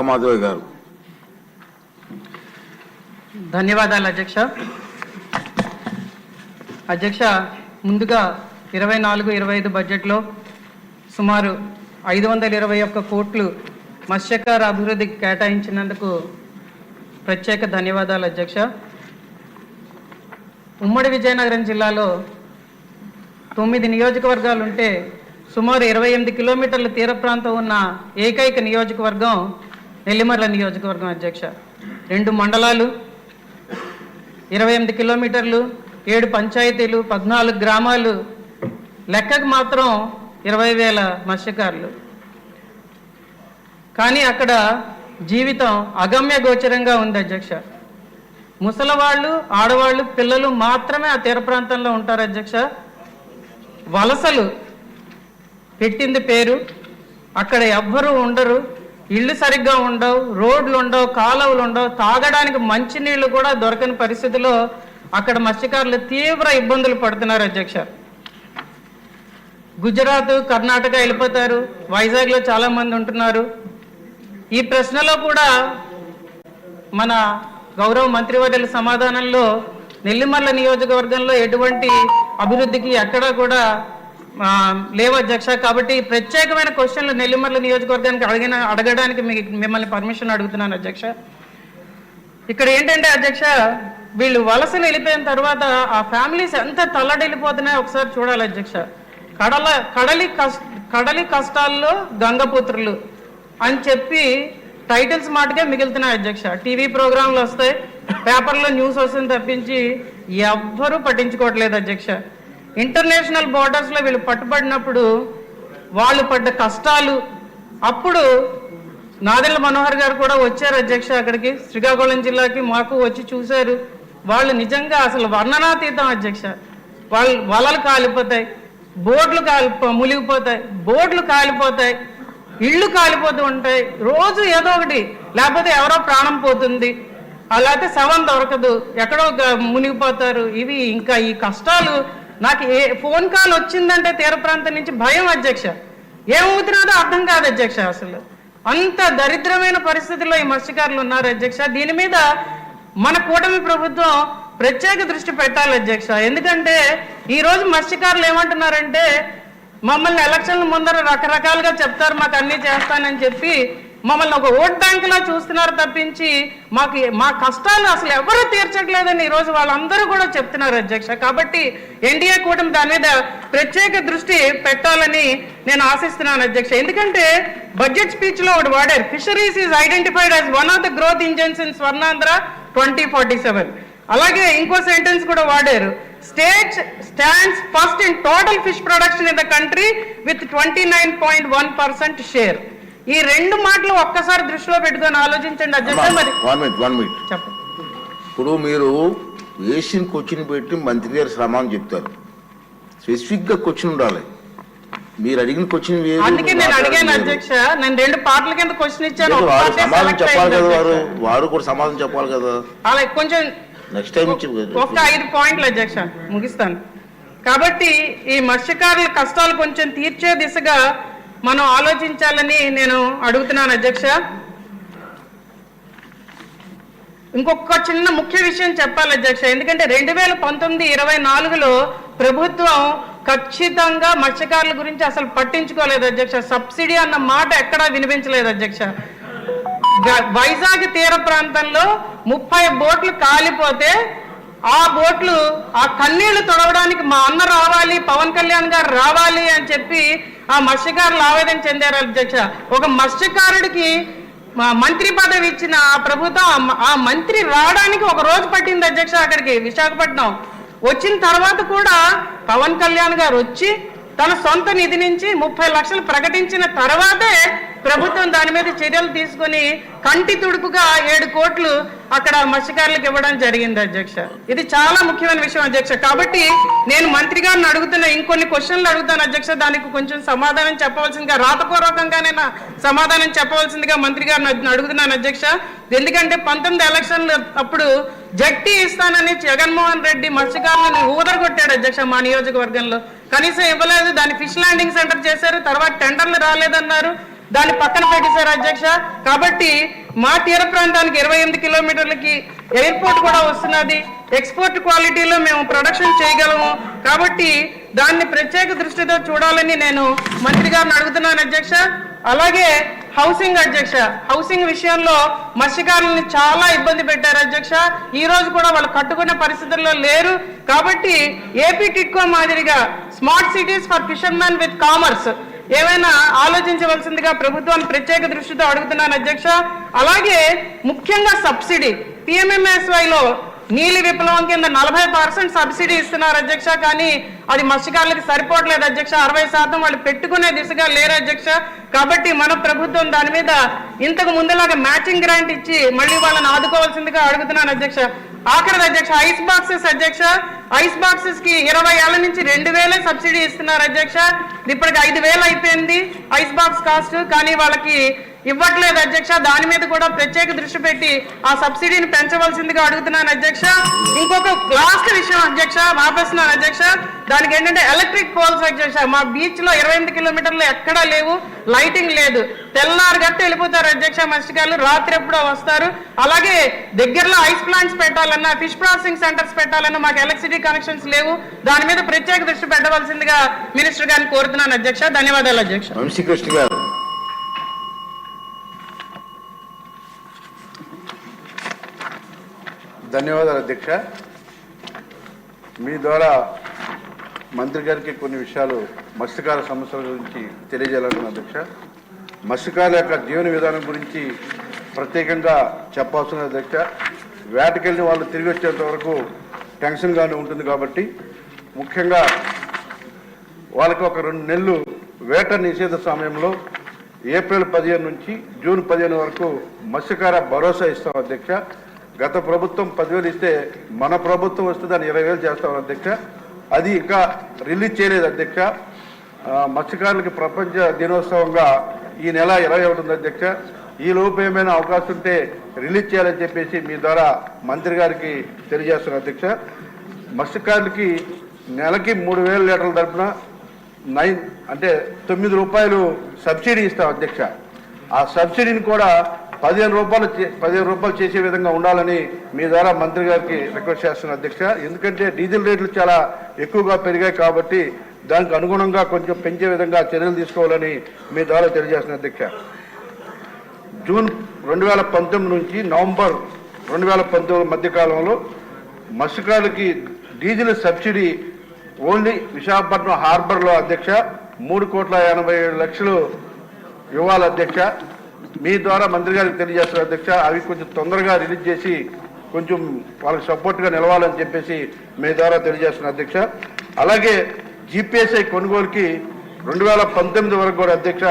నాగమాధవ్ గారు. ధన్యవాదాలు అధ్యక్ష. అధ్యక్ష ముందుగా ఇరవై నాలుగు ఇరవై ఐదు బడ్జెట్లో సుమారు ఐదు వందల ఇరవై ఒక్క కోట్లు మత్స్యకార అభివృద్ధికి కేటాయించినందుకు ప్రత్యేక ధన్యవాదాలు అధ్యక్ష. ఉమ్మడి విజయనగరం జిల్లాలో తొమ్మిది నియోజకవర్గాలు ఉంటే సుమారు ఇరవై ఎనిమిది కిలోమీటర్ల తీర ప్రాంతం ఉన్న ఏకైక నియోజకవర్గం నెల్లిమర్ల నియోజకవర్గం అధ్యక్ష. రెండు మండలాలు ఇరవై ఎనిమిది కిలోమీటర్లు ఏడు పంచాయతీలు పద్నాలుగు గ్రామాలు లెక్కకు మాత్రం ఇరవై వేల మత్స్యకారులు. కానీ అక్కడ జీవితం అగమ్య గోచరంగా ఉంది అధ్యక్ష. ముసలవాళ్ళు ఆడవాళ్ళు పిల్లలు మాత్రమే ఆ తీర ప్రాంతంలో ఉంటారు అధ్యక్ష. వలసలు పెట్టింది పేరు. అక్కడ ఎవ్వరూ ఉండరు. ఇళ్ళు సరిగ్గా ఉండవు రోడ్లు ఉండవు కాలువలు ఉండవు తాగడానికి మంచినీళ్ళు కూడా దొరకని పరిస్థితిలో అక్కడ మత్స్యకారులు తీవ్ర ఇబ్బందులు పడుతున్నారు అధ్యక్ష. గుజరాత్ కర్ణాటక వెళ్ళిపోతారు. వైజాగ్లో చాలా మంది ఉంటున్నారు. ఈ ప్రశ్నలో కూడా మన గౌరవ మంత్రివర్యుల సమాధానంలో నెల్లిమల్ల నియోజకవర్గంలో ఎటువంటి అభివృద్ధికి ఎక్కడా కూడా లేవు అధ్యక్ష. కాబట్టి ప్రత్యేకమైన క్వశ్చన్లు నెల్లిమర్ల నియోజకవర్గానికి అడిగిన అడగడానికి మీ మిమ్మల్ని పర్మిషన్ అడుగుతున్నాను అధ్యక్ష. ఇక్కడ ఏంటంటే అధ్యక్ష వీళ్ళు వలసలు వెళ్ళిపోయిన తర్వాత ఆ ఫ్యామిలీస్ ఎంత తల్లడిల్లిపోతున్నాయో ఒకసారి చూడాలి అధ్యక్ష. కడల కడలి కష్ట కడలి కష్టాల్లో గంగపుత్రులు అని చెప్పి టైటిల్స్ మాటగా మిగులుతున్నాయి అధ్యక్ష. టీవీ ప్రోగ్రాంలు వస్తాయి పేపర్లో న్యూస్ వస్తుంది తప్పించి ఎవ్వరూ పట్టించుకోవట్లేదు అధ్యక్ష. ఇంటర్నేషనల్ బోర్డర్స్లో వీళ్ళు పట్టుబడినప్పుడు వాళ్ళు పడ్డ కష్టాలు. అప్పుడు నాదెళ్ళ మనోహర్ గారు కూడా వచ్చారు అధ్యక్ష అక్కడికి. శ్రీకాకుళం జిల్లాకి మాకు వచ్చి చూశారు. వాళ్ళు నిజంగా అసలు వర్ణనాతీతం అధ్యక్ష. వాళ్ళు వలలు కాలిపోతాయి బోట్లు కాలి మునిగిపోతాయి బోట్లు కాలిపోతాయి ఇళ్ళు కాలిపోతూ ఉంటాయి. రోజు ఏదో ఒకటి లేకపోతే ఎవరో ప్రాణం పోతుంది. అలా అయితే శవం దొరకదు. ఎక్కడో మునిగిపోతారు. ఇవి ఇంకా ఈ కష్టాలు నాకు ఏ ఫోన్ కాల్ వచ్చిందంటే తీర ప్రాంతం నుంచి భయం అధ్యక్ష. ఏమవుతున్నదో అర్థం కాదు అధ్యక్ష అసలు. అంత దరిద్రమైన పరిస్థితిలో ఈ మత్స్యకారులు ఉన్నారు అధ్యక్ష. దీని మీద మన కూటమి ప్రభుత్వం ప్రత్యేక దృష్టి పెట్టాలి అధ్యక్ష. ఎందుకంటే ఈరోజు మత్స్యకారులు ఏమంటున్నారంటే మమ్మల్ని ఎలక్షన్ల ముందర రకరకాలుగా చెప్తారు మాకు అన్ని చేస్తానని చెప్పి మమ్మల్ని ఒక ఓట్ బ్యాంక్ లా చూస్తున్నారు తప్పించి మాకు మా కష్టాలు అసలు ఎవరూ తీర్చట్లేదని ఈరోజు వాళ్ళందరూ కూడా చెప్తున్నారు అధ్యక్ష. కాబట్టి ఎన్డీఏ కూటమి దాని మీద ప్రత్యేక దృష్టి పెట్టాలని నేను ఆశిస్తున్నాను అధ్యక్ష. ఎందుకంటే బడ్జెట్ స్పీచ్లో ఒకటి వాడారు. Fisheries is identified as one of the growth engines in Swarnandhra twenty forty seven అలాగే ఇంకో సెంటెన్స్ కూడా వాడారు. State stands first in total fish production in the country with twenty nine point one percent share ఈ రెండు మాటలు ఒక్కసారి దృష్టిలో పెట్టుకొని ఆలోచించండి అధ్యక్ష మరి. One minute one minute. చెప్పండి. ఇప్పుడు మీరు వేసిన క్వశ్చన్ పెట్టి మంత్రి గారు సమానం చెప్తారు. స్పెసిఫిక్గా క్వశ్చన్ ఉండాలి. మీరు అడిగిన క్వశ్చన్ అందుకే నేను అడిగాను. అధ్యక్ష. నేను రెండు పాటల కింద క్వశ్చన్ ఇచ్చాను సమాధానం చెప్పాలి కదా వారు. వారు కూడా సమాధానం చెప్పాలి కదా. అలా కొంచెం నెక్స్ట్ టైం ఇచ్చి ఒక ఐదు పాయింట్లు అధ్యక్ష ముగిస్తాను. కాబట్టి ఈ మత్స్యకారుల కష్టాలు కొంచెం తీర్చే దిశగా మనం ఆలోచించాలని నేను అడుగుతున్నాను అధ్యక్ష. ఇంకొక చిన్న ముఖ్య విషయం చెప్పాలి అధ్యక్ష. ఎందుకంటే రెండు వేల పంతొమ్మిది ఇరవై నాలుగులో ప్రభుత్వం ఖచ్చితంగా మత్స్యకారుల గురించి అసలు పట్టించుకోలేదు అధ్యక్ష. సబ్సిడీ అన్న మాట ఎక్కడా వినిపించలేదు అధ్యక్ష. వైజాగ్ తీర ప్రాంతంలో ముప్పై బోట్లు కాలిపోతే ఆ బోట్లు ఆ కన్నీళ్ళు తొడవడానికి మా అన్న రావాలి పవన్ కళ్యాణ్ గారు రావాలి అని చెప్పి ఆ మత్స్యకారులు ఆవేదన చెందారు అధ్యక్ష. ఒక మత్స్యకారుడికి మంత్రి పదవి ఇచ్చిన ఆ ప్రభుత్వం ఆ ఆ మంత్రి రావడానికి ఒక రోజు పట్టింది అధ్యక్ష అక్కడికి విశాఖపట్నం. వచ్చిన తర్వాత కూడా పవన్ కళ్యాణ్ గారు వచ్చి తన సొంత నిధి నుంచి ముప్పై లక్షలు ప్రకటించిన తర్వాతే ప్రభుత్వం దాని మీద చర్యలు తీసుకొని కంటి తుడుపుగా ఏడు కోట్లు అక్కడ మత్స్యకారులకు ఇవ్వడం జరిగింది అధ్యక్ష. ఇది చాలా ముఖ్యమైన విషయం అధ్యక్ష. కాబట్టి నేను మంత్రి గారిని అడుగుతున్న ఇంకొన్ని క్వశ్చన్లు అడుగుతాను అధ్యక్ష. దానికి కొంచెం సమాధానం చెప్పవలసిందిగా రాతపూర్వకంగా నేను సమాధానం చెప్పవలసిందిగా మంత్రి గారిని అడుగుతున్నాను అధ్యక్ష. ఎందుకంటే పంతొమ్మిది ఎలక్షన్లు అప్పుడు జట్టి ఇస్తానని జగన్మోహన్ రెడ్డి మత్స్యకారులను ఊదరగొట్టాడు అధ్యక్ష మా నియోజకవర్గంలో. కనీసం ఇవ్వలేదు దాని ఫిష్ ల్యాండింగ్ సెంటర్ చేశారు తర్వాత టెండర్లు రాలేదన్నారు. దాన్ని పక్కన పెట్టేశారు అధ్యక్ష. కాబట్టి మా తీర ప్రాంతానికి ఇరవై ఎనిమిది కిలోమీటర్లకి ఎయిర్పోర్ట్ కూడా వస్తున్నది. ఎక్స్పోర్ట్ క్వాలిటీలో మేము ప్రొడక్షన్ చేయగలము. కాబట్టి దాన్ని ప్రత్యేక దృష్టితో చూడాలని నేను మంత్రి గారిని అడుగుతున్నాను అధ్యక్ష. అలాగే హౌసింగ్ అధ్యక్ష హౌసింగ్ విషయంలో మత్స్యకారులను చాలా ఇబ్బంది పెట్టారు అధ్యక్ష. ఈ రోజు కూడా వాళ్ళు కట్టుకునే పరిస్థితుల్లో లేరు. కాబట్టి ఏపీ టిట్కో మాదిరిగా smart cities for fishermen with commerce ఏమైనా ఆలోచించవలసిందిగా ప్రభుత్వాన్ని ప్రత్యేక దృష్టితో అడుగుతున్నాను అధ్యక్ష. అలాగే ముఖ్యంగా సబ్సిడీ పిఎంఎంఎస్వైలో నీలి విప్లవం కింద నలభై పర్సెంట్ సబ్సిడీ ఇస్తున్నారు అధ్యక్ష. కానీ అది మత్స్యకారులకు సరిపోవట్లేదు అధ్యక్ష. అరవై శాతం వాళ్ళు పెట్టుకునే దిశగా లేరు అధ్యక్ష. కాబట్టి మన ప్రభుత్వం దాని మీద ఇంతకు ముందులాగా మ్యాచింగ్ గ్రాంట్ ఇచ్చి మళ్ళీ వాళ్ళని ఆదుకోవాల్సిందిగా అడుగుతున్నాను అధ్యక్ష. ఆఖరి అధ్యక్ష ఐస్ బాక్సెస్ అధ్యక్ష. ఐస్ బాక్సెస్కి ఇరవై ఏళ్ళ నుంచి రెండు వేలే సబ్సిడీ ఇస్తున్నారు అధ్యక్ష. ఇప్పటికి ఐదు వేలు అయిపోయింది ఐస్ బాక్స్ కాస్ట్. కానీ వాళ్ళకి ఇవ్వట్లేదు అధ్యక్ష. దాని మీద కూడా ప్రత్యేక దృష్టి పెట్టి ఆ సబ్సిడీని పెంచవలసిందిగా అడుగుతున్నాను అధ్యక్ష. ఇంకొక లాస్ట్ విషయం అధ్యక్ష ఆపేస్తున్నాను అధ్యక్ష. దానికి ఏంటంటే ఎలక్ట్రిక్ పోల్స్ అధ్యక్ష. మా బీచ్లో ఇరవై ఎనిమిది కిలోమీటర్లు ఎక్కడా లేవు లైటింగ్ లేదు. తెల్లారు గట్టి వెళ్ళిపోతారు అధ్యక్ష మత్స్యకారులు రాత్రి ఎప్పుడో వస్తారు. అలాగే దగ్గరలో ఐస్ ప్లాంట్స్ పెట్టాలన్నా ఫిష్ ప్రాసెసింగ్ సెంటర్స్ పెట్టాలన్నా మాకు ఎలక్ట్రిసిటీ కనెక్షన్స్ లేవు. దాని మీద ప్రత్యేక దృష్టి పెట్టవలసిందిగా మినిస్టర్ గారిని కోరుతున్నాను అధ్యక్ష. ధన్యవాదాలు అధ్యక్ష. వంశీకృష్ణ గారు. ధన్యవాదాలు అధ్యక్ష. మీ ద్వారా మంత్రి గారికి కొన్ని విషయాలు మత్స్యకార సమస్యల గురించి తెలియజేయాలనుకున్నాను అధ్యక్ష. మత్స్యకారుల యొక్క జీవన విధానం గురించి ప్రత్యేకంగా చెప్పాల్సిన అధ్యక్ష వేటకెళ్ళి వాళ్ళు తిరిగి వచ్చేంత వరకు టెన్షన్గానే ఉంటుంది కాబట్టి ముఖ్యంగా వాళ్ళకి ఒక రెండు నెలలు వేట నిషేధ సమయంలో ఏప్రిల్ పదిహేను నుంచి జూన్ పదిహేను వరకు మత్స్యకార భరోసా ఇస్తాం అధ్యక్ష. గత ప్రభుత్వం పదివేలు ఇస్తే మన ప్రభుత్వం వస్తే దాన్ని ఇరవై వేలు చేస్తాం అధ్యక్ష. అది ఇంకా రిలీజ్ చేయలేదు అధ్యక్ష. మత్స్యకారులకి ప్రపంచ దినోత్సవంగా ఈ నెల ఇరవై ఒకటి ఉంది అధ్యక్ష ఈ లోపు ఏమైనా అవకాశం ఉంటే రిలీజ్ చేయాలని చెప్పేసి మీ ద్వారా మంత్రి గారికి తెలియజేస్తున్నాను అధ్యక్ష. మత్స్యకారులకి నెలకి మూడు వేల లీటర్ల తరపున నైన్ అంటే తొమ్మిది రూపాయలు సబ్సిడీ ఇస్తాం అధ్యక్ష. ఆ సబ్సిడీని కూడా పదిహేను రూపాయలు చే- పదిహేను రూపాయలు చేసే విధంగా ఉండాలని మీ ద్వారా మంత్రి గారికి రిక్వెస్ట్ చేస్తున్నాను అధ్యక్ష. ఎందుకంటే డీజిల్ రేట్లు చాలా ఎక్కువగా పెరిగాయి కాబట్టి దానికి అనుగుణంగా కొంచెం పెంచే విధంగా చర్యలు తీసుకోవాలని మీ ద్వారా తెలియజేస్తున్నాను అధ్యక్ష. జూన్ రెండు వేల పంతొమ్మిది నుంచి నవంబర్ రెండు వేల పంతొమ్మిది మధ్యకాలంలో మత్స్యకారులకి డీజిల్ సబ్సిడీ ఓన్లీ విశాఖపట్నం హార్బర్లో అధ్యక్ష మూడు కోట్ల ఎనభై ఏడు లక్షలు ఇవ్వాలి అధ్యక్ష. మీ ద్వారా మంత్రి గారికి తెలియజేస్తారు అధ్యక్ష అవి కొంచెం తొందరగా రిలీజ్ చేసి కొంచెం వాళ్ళకి సపోర్ట్గా నిలవాలని చెప్పేసి మీ ద్వారా తెలియజేస్తున్న అధ్యక్ష. అలాగే జీపీఎస్ఐ కొనుగోలుకి రెండు వేల పంతొమ్మిది వరకు కూడా అధ్యక్ష